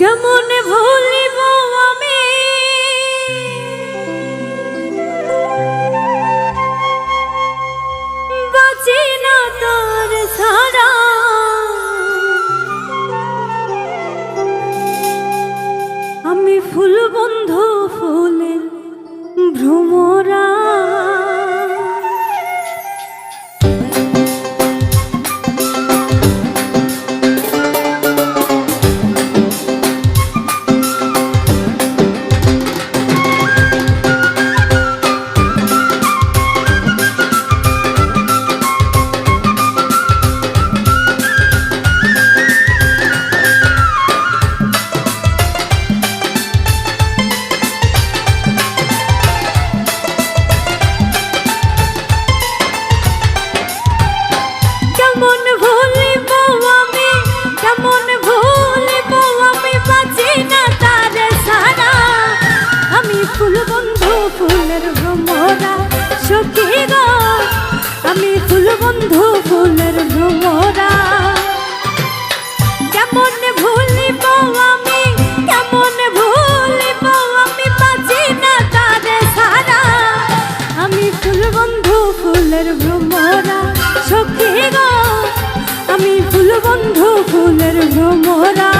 কেমন ভুলিব আমি? বাঁচি না তার সারা আমি ফুল বন্ধু ফুলের ভ্রমরা। ফুলের ভ্রমরা সখী গো আমি ফুল বন্ধু ফুলের ভ্রমরা।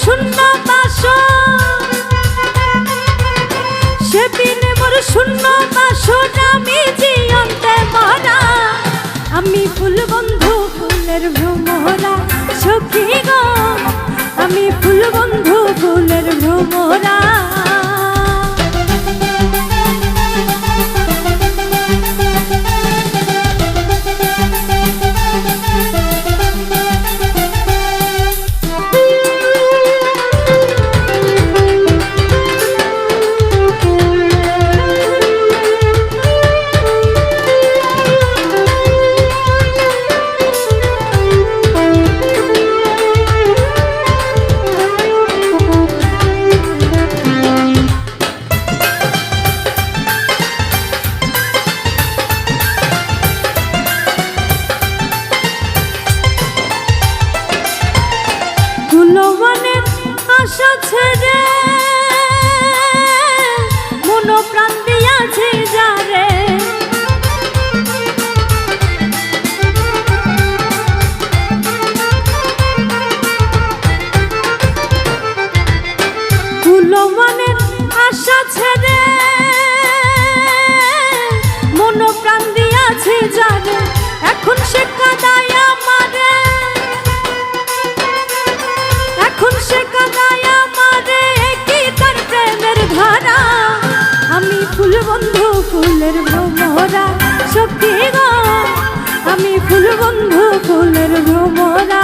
শূন্য বাসন সে বিনে মোর শূন্য আমি জিয়ন্তে মরা আমি ফুল বন্ধু ফুলের ভ্রমরা। সখী গো, আমি ফুল বন্ধু ফুলের ভ্রমরা। আশা ছেড়ে মন প্রাণ দিয়াছে জানে, এখন সে কাদায় আমারে। এখন সে কাদায় আমারে, কি তার প্রেমের ধারা? আমি ফুল বন্ধু, ফুলের ভ্রমরা সত্যি গো। আমি ফুল বন্ধু, ফুলের ভ্রমরা।